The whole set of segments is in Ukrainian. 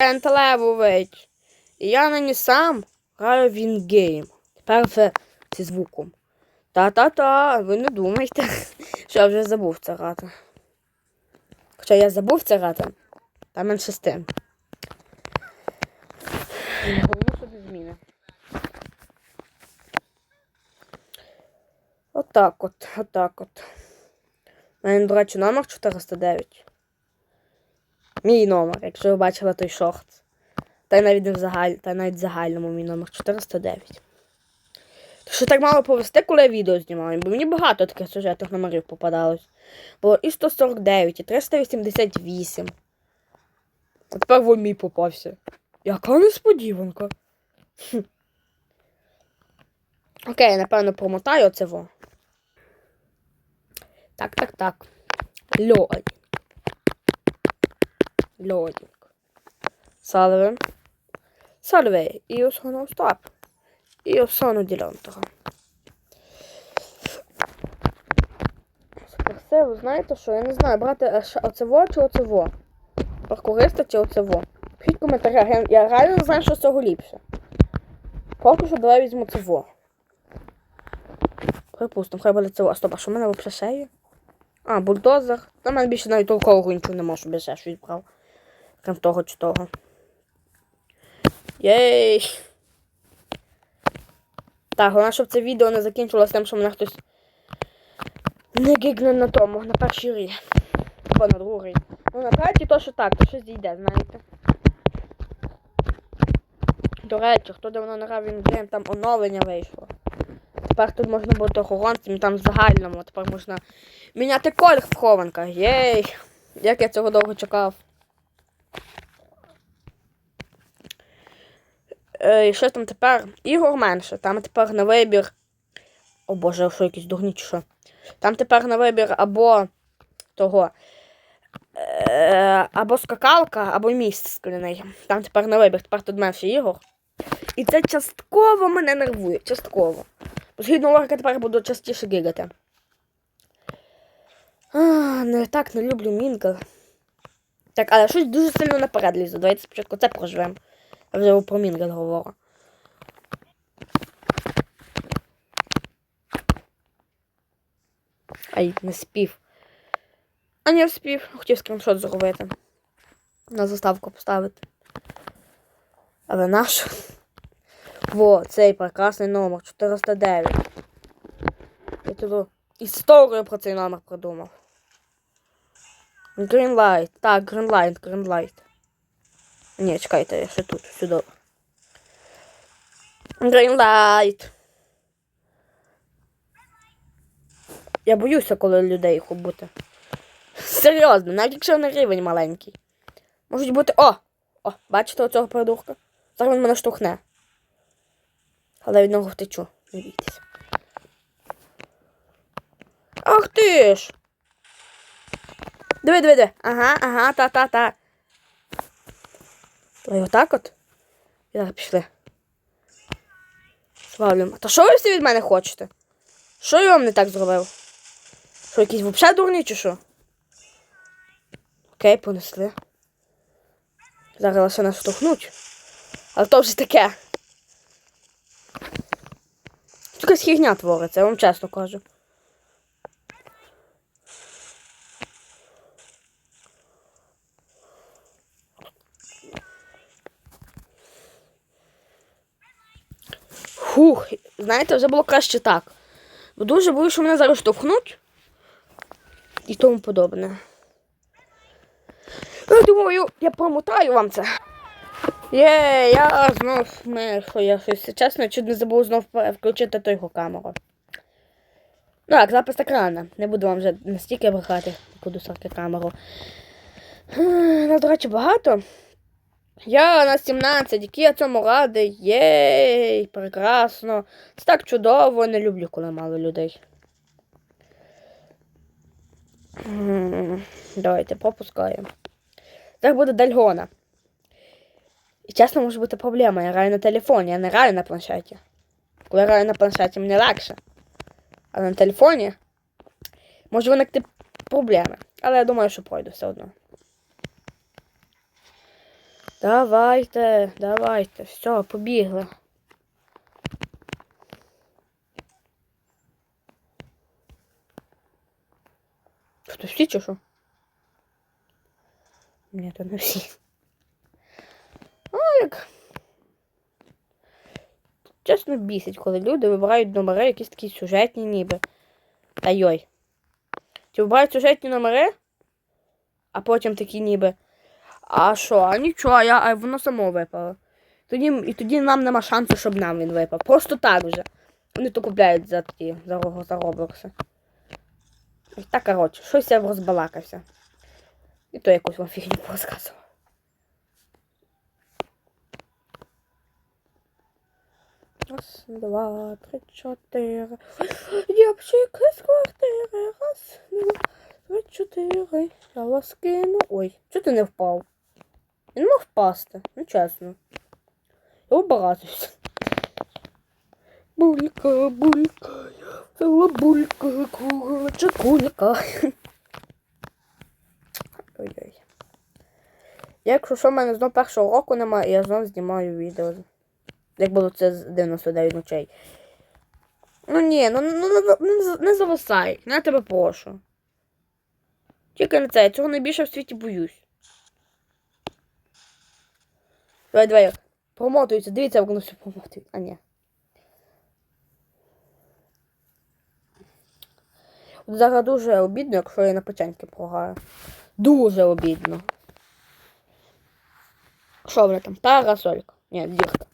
левович. І я нині сам граю в інгейм. Тепер вже зі звуком. Та-та-та, ви не думайте, що я вже забув це грати. Хоча я забув це грати, та менше з тим. Головне собі зміни. Отак от, отак от. У мене, до речі, номер 409. Мій номер, якщо ви бачили той шорт. Та й навіть не в загаль... та навіть в загальному мій номер 409. То що так мало повести, коли я відео знімаю, бо мені багато таких сюжетних номерів попадалось. Було і 149, і 388. А тепер вон мій попався. Яка несподіванка. Хм. Окей, напевно, промотаю оце во. Так, так, так. Льодик. Льодик. Salve. Salve, io sono Stop. Io sono di Лонтера. Все, ви знаєте, що я не знаю, брати оцево чи оцево. Паркуриста чи оцево. Пишіть в коментарях, я, реально знаю, що з цього ліпше. Поки що давай візьму цево. Припустимо, хай буде цево. Стоп, а що в мене взагалі ще? А, бульдозер. Та мене більше навіть толкового нічого не можу, без ще щось відбрав. Крім того чи того. Єй! Так, головне, щоб це відео не закінчилося тим, що мене хтось не гігне на тому, на першій рі. Або на другий. Ну, на третій то що так, то щось дійде, знаєте. До речі, хто давно не грав в інгейм, там оновлення вийшло. Тепер тут можна бути охоронцем, там в загальному, тепер можна міняти колір в хованках. Єй! Як я цього довго чекав. І що там тепер? Ігор менше. Там тепер на вибір. О боже, що якісь дурні чи що. Там тепер на вибір або того. Е, або скакалка, або міст скляний. Там тепер на вибір, тепер тут менше ігор. І це частково мене нервує. Частково. Згідно логіки тепер буду частіше гігати. А, не так не люблю Мінгл. Так, але щось дуже сильно наперед лізу. Давайте спочатку це проживемо. Я вже про Мінгл говорю. Ай, не спів. А не вспів. Хотів скріншот зробити. На заставку поставити. Але наш. Во, цей прекрасний номер 409. Я тут історію про цей номер придумав. Greenlight. Так, Greenlight, Greenlight. Ні, чекайте, я ще тут, сюди. Greenlight. Я боюся, коли людей їх убити. Серйозно, навіть якщо на рівень маленький. Можуть бути. О! О, бачите оцього придурка? Зараз він мене штовхне. Але від нього втечу. Не бійтесь. Ах ти ж! Диви, диви, диви. Ага, ага, та-та-та. Давай отак от. І зараз пішли. Свалюємо. Та що ви всі від мене хочете? Що я вам не так зробив? Що, якісь взагалі дурні чи що? Окей, понесли. Зараз лише нас штовхнуть. Але то вже таке. Тут якась хігня твориться, я вам чесно кажу. Фух, знаєте, вже було краще так. Бо дуже боюсь, що мене зараз штовхнуть і тому подобне. Я думаю, я промотаю вам це. Є, я знов що я щось чесно, чуть не забув знов включити той камеру. Ну так, запис екрана. Не буду вам вже настільки брехати, буду сорки камеру. Ех, Ну, до речі, багато. Я на 17, який я цьому радий. Єй, прекрасно. Це так чудово, не люблю, коли мало людей. Давайте пропускаємо. Так буде Дальгона. І чесно, може бути проблема. Я граю на телефоні, я не граю на планшеті. Коли я граю на планшеті, мені легше. А на телефоні може виникти проблеми. Але я думаю, що пройду все одно. Давайте, давайте, все, побігли. Що, всі чи що? Ні, то не всі. А як? Чесно бісить, коли люди вибирають номери якісь такі сюжетні ніби. Та йой. Ті вибирають сюжетні номери, а потім такі ніби. А що, а нічого, а, я, а воно само випало. Тоді, і тоді нам нема шансу, щоб нам він випав. Просто так вже. Вони то купляють за ті, за, за Роблокси. Так, коротше, щось я розбалакався. І то якусь вам фігню порозказував. Раз, два, три, чотири. Дівчинки з квартири. Раз, два, три, чотири. Я вас кину. Ой, чого ти не впав? Він мог впасти, ну чесно. Я образився. Булька, булька, села булька, куроча, кулька. Ой-ой. Якщо що, в мене знов першого року немає, я знов знімаю відео. Як було це з 99 ночей. Ну ні, ну, ну, ну, не, не зависай, ну, я тебе прошу. Тільки не це, я цього найбільше в світі боюсь. Давай, давай. Промотується, дивіться, як воно все промотується. А ні. Зараз дуже обідно, якщо я на печеньки програю. Дуже обідно. Що вона там? Парасолька. Ні, дірка.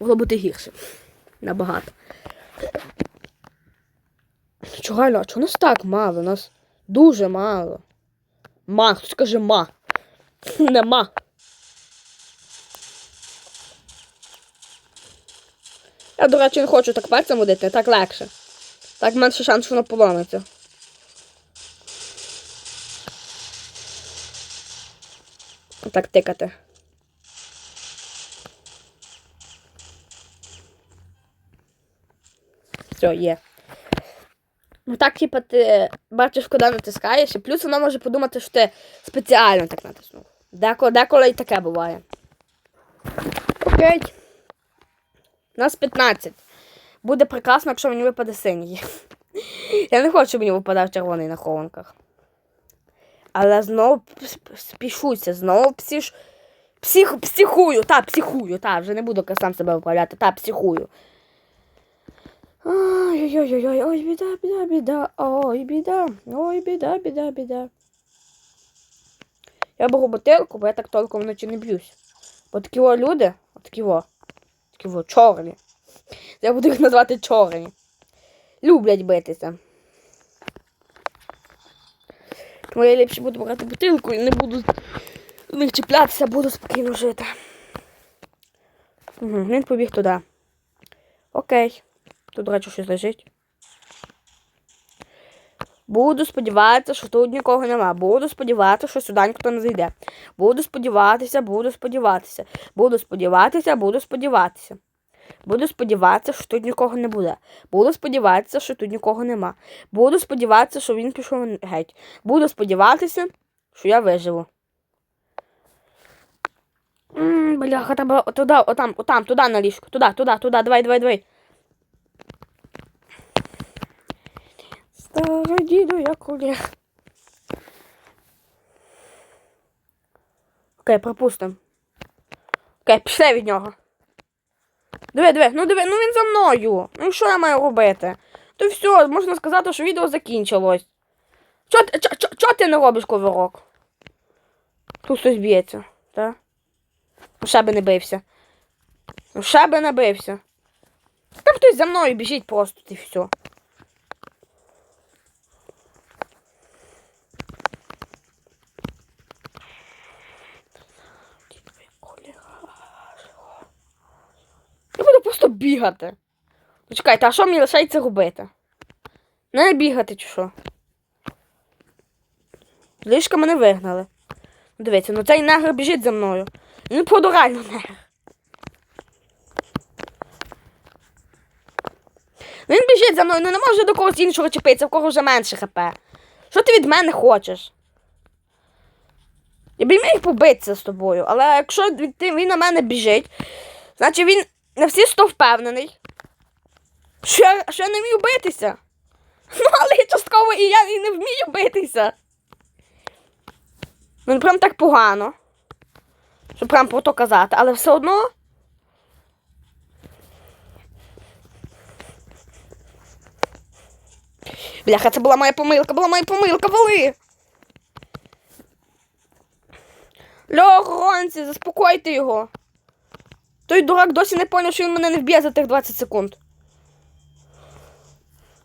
Могло бути гірше. Набагато. Чого, реально, а чого нас так мало? Нас дуже мало. Ма, хто скаже ма. Нема. Я, до речі, не хочу так пальцем водити, так легше. Так менше шанс, що воно поламиться. Так тикати. Все, є. Ну так, типа, ти бачиш, куди натискаєш, і плюс вона може подумати, що ти спеціально так натиснув. Деколи, деколи і таке буває. Окей. Нас 15. Буде прекрасно, якщо мені випаде синій. Я не хочу, щоб мені випадав червоний на хованках. Але знову спішуся, знову псіш... Псих... психую, та, психую, та, вже не буду сам себе виправляти, та, психую. Ой-ой-ой, ой, біда, біда, біда, ой, біда, ой, біда, біда, біда. Я беру бутилку, бо я так толком вночі не б'юсь. Бо такі люди, от такі о, такі во, чорні. Я буду їх назвати чорні. Люблять битися. Тому я ліпше буду брати бутилку і не буду з них чіплятися, буду спокійно жити. Угу, він побіг туди. Окей. Тут, до речі, щось лежить. Буду сподіватися, що тут нікого нема. Буду сподіватися, що сюди ніхто не зайде. Буду сподіватися, буду сподіватися. Буду сподіватися, буду сподіватися. Буду сподіватися, що тут нікого не буде. Буду сподіватися, що тут нікого нема. Буду сподіватися, що він пішов геть. Буду сподіватися, що я виживу. Бляха, треба туди, отам, отам, туди на ліжку. Туди, туди, туди, давай, давай, давай. Старий діду, як Олег. Окей, пропустимо. Окей, пішли від нього. Диви, диви, ну диви, ну він за мною. Ну що я маю робити? То все, можна сказати, що відео закінчилось. Чо, ти- чо, чо, чо ти не робиш ковирок? Тут хтось б'ється, так? Ну, ще би не бився. Ну, ще би не бився. Там хтось за мною біжить просто, і все. Я буду просто бігати. Ну чекайте, а що мені лишається робити? Не бігати чи що? З ліжка мене вигнали. Дивіться, ну цей негр біжить за мною. Ну, подурально негр. Він біжить за мною, ну не може до когось іншого чіпитися, в кого вже менше хп. Що ти від мене хочеш? Я б міг побитися з тобою, але якщо він на мене біжить, значить він на всі сто впевнений, що я, що я не вмію битися. Ну, але я частково і я і не вмію битися. Ну, прям так погано. Щоб прям про то казати, але все одно. Бляха, це була моя помилка, була моя помилка, вали. Льоронці, заспокойте його. Той дурак досі не поняв, що він мене не вб'є за тих 20 секунд.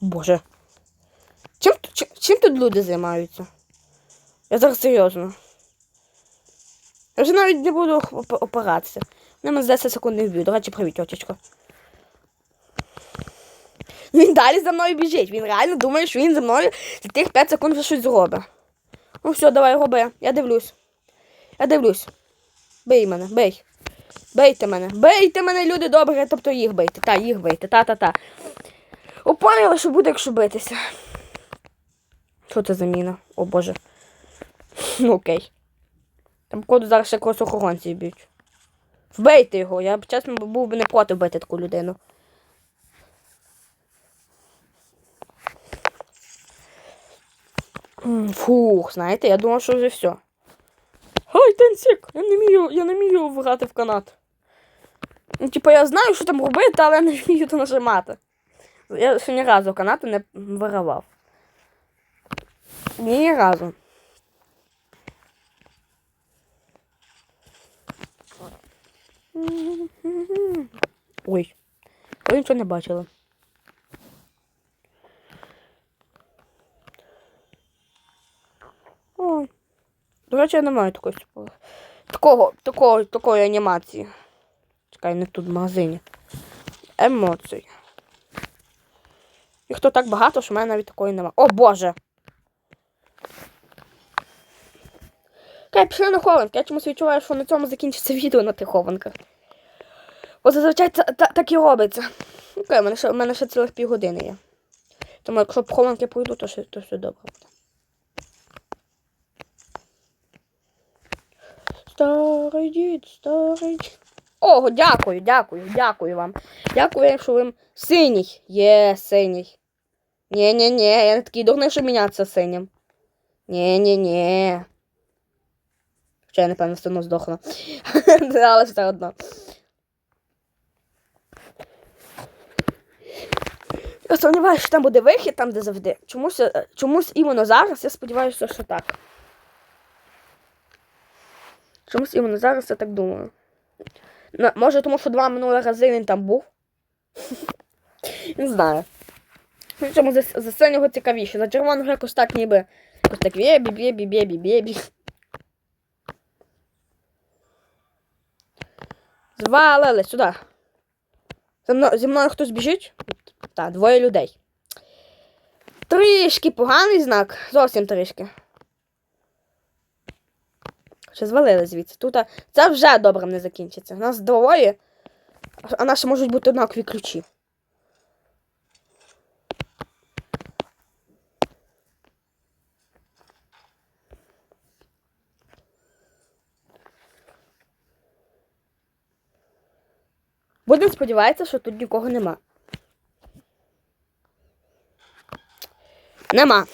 Боже. Чим, чим, чим тут люди займаються? Я зараз серйозно. Я вже навіть не буду опиратися. Вони мене за 10 секунд не вб'ють. До речі, привіт, тьотечко. Він далі за мною біжить. Він реально думає, що він за мною за тих 5 секунд вже щось зробить. Ну все, давай, роби. Я дивлюсь. Я дивлюсь. Бий мене, бей. Бейте мене. Бейте мене, люди добрі, тобто їх бийте. Та, їх бийте. Та-та-та. Опоняли, що буде, якщо битися. Що це за міна? О боже. Ну окей. Там, походу, зараз ще когось охоронці б'ють. Вбийте його, я б чесно був би не проти вбити таку людину. Фух, знаєте, я думав, що вже все. Ой, я не вмію, я не вмію грати в канат. Ну, типа, я знаю, що там робити, але я не вмію то нажимати. Я ще ні разу канати не вигравав. Ні разу. Ой. Ви нічого не бачили. Ой. До речі, я не маю такої такого, такого, такої анімації. Чекай, не тут в магазині. Емоцій. Їх то так багато, що в мене навіть такої немає. О Боже! Окей, пішли на хованки. Я чомусь відчуваю, що на цьому закінчиться відео на тих хованках. Бо зазвичай це та- так і робиться. Окей, в мене ще, в мене ще цілих півгодини є. Тому якщо б хованки пройду, то, то все добре буде. Старий дід, старий. Ого, дякую, дякую, дякую вам. Дякую, що ви синій. Є, синій. Ні-ні-ні, я не такий дурний, щоб мінятися синім. Ні-ні-ні. Хоча я, напевно, все одно здохну. Але все одно. Я сумніваюся, що там буде вихід, там, де завжди. Чомусь, е, чомусь іменно зараз я сподіваюся, що так. Чомусь іменно зараз я так думаю. Може, тому що два минулі рази він там був. Не знаю. Причому за, за синього цікавіше. За червоного якось так ніби. Якось так бєбі, бєбі. Звалили сюди. За мною, зі мною хтось біжить? Так, двоє людей. Трішки поганий знак. Зовсім трішки. Ще звалили звідси. Тут це вже добре не закінчиться. У Нас двоє, а- наші можуть бути однакові ключі. Будемо сподіватися, що тут нікого нема. Нема.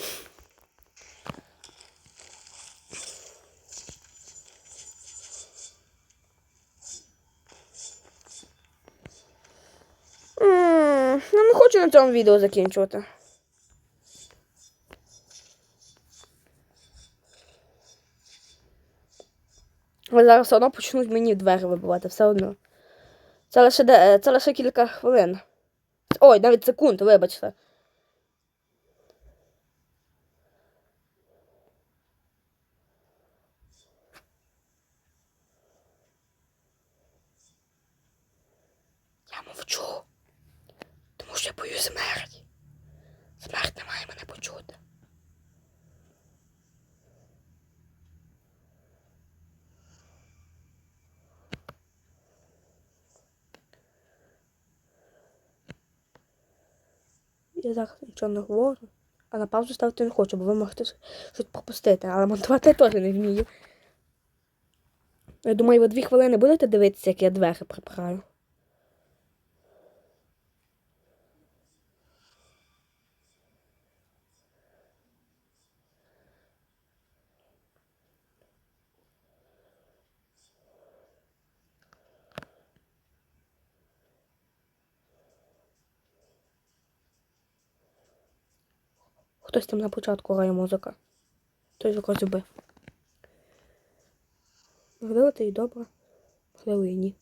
М, Ну, не хочу на цьому відео закінчувати. Але зараз все одно почнуть мені двері вибивати, все одно. Це лише, де- е, це лише кілька хвилин. Ой, навіть секунд, вибачте. Я мовчу. Тому що я боюсь смерті. Смерть не має мене почути. Я зараз нічого не говорю, а на паузу ставити не хочу, бо ви можете щось пропустити, але монтувати я теж не вмію. Я думаю, ви дві хвилини будете дивитися, як я двері прибираю. Хтось там на початку грає музика. Хтось якось убив. Можливо, це і добре, можливо, і ні.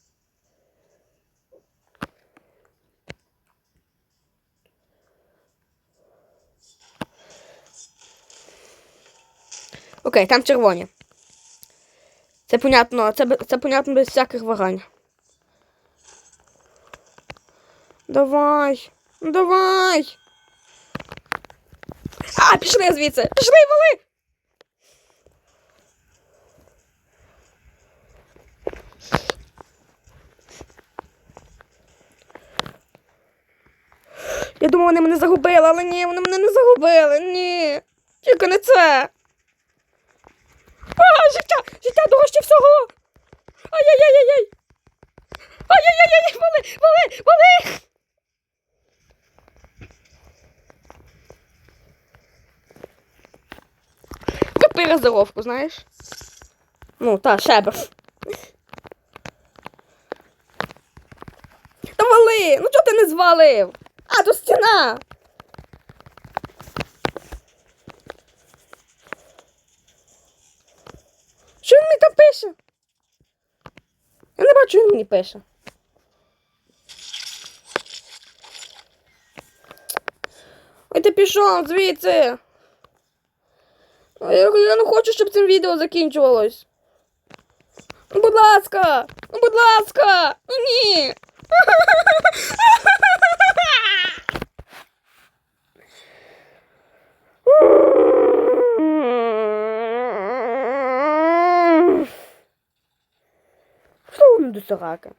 Окей, там червоні. Це понятно, це, це понятно без всяких вагань. Давай, ну давай. А, пішли звідси! Пішли, вали! Я думала, вони мене загубили, але ні, вони мене не загубили. Ні. Тільки не це. А, життя! Життя дорожче всього! Ай-яй-яй-яй! Ай-яй-яй-яй! Вали! Вали! Вали! Купи роздоровку, знаєш? Ну, та, шебер. Та вали! Ну чого ти не звалив? А, то стіна! Що він мені там пише? Я не бачу, він мені пише. Ой, ти пішов звідси. Я, я не хочу, щоб цим відео закінчувалось. Ну, будь ласка! Ну, будь ласка! Ну ні! Що воно до сорака?